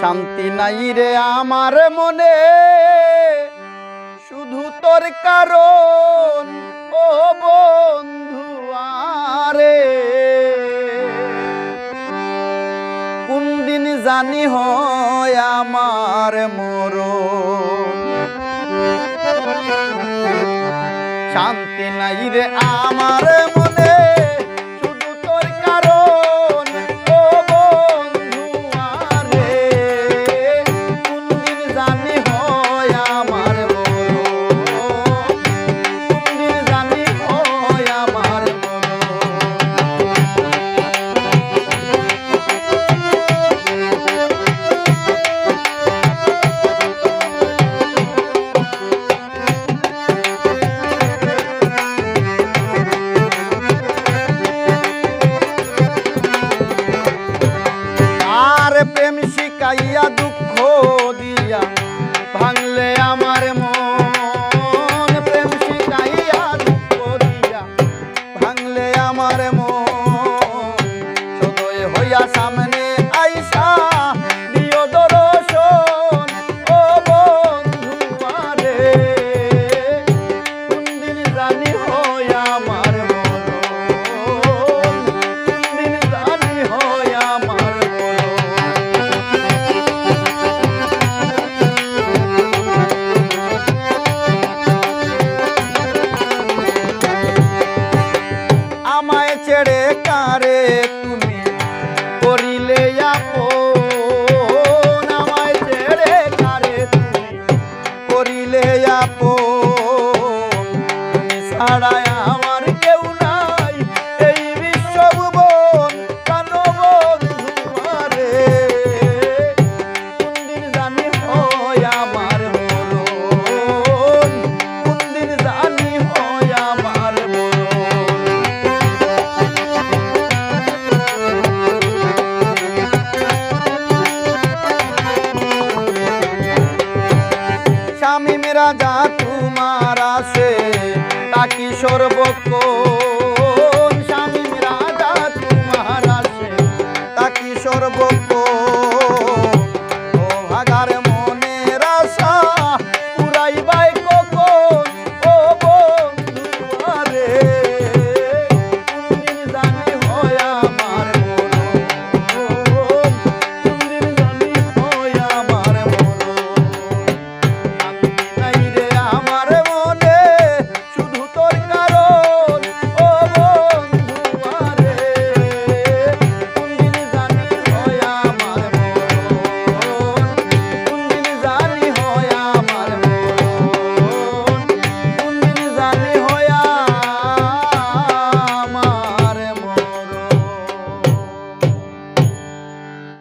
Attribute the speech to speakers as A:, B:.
A: শান্তি নাই রে আমার মনে। শুধু তোর কারণ, ও বন্ধু আরে। কোন দিন জানি হয় আমার মরণ। শান্তি নাই রে আমার শিকাইয়া দুঃখ দিয়া ভাঙলে আমার মন। প্রেম শিখাইয়া দুঃখ দিয়া ভাঙলে আমার মন। সদয় হইয়া সামনে করিলে আপন আমায় ছেড়ে তুমি। তোমার আছে তা কি সর্বক্ষ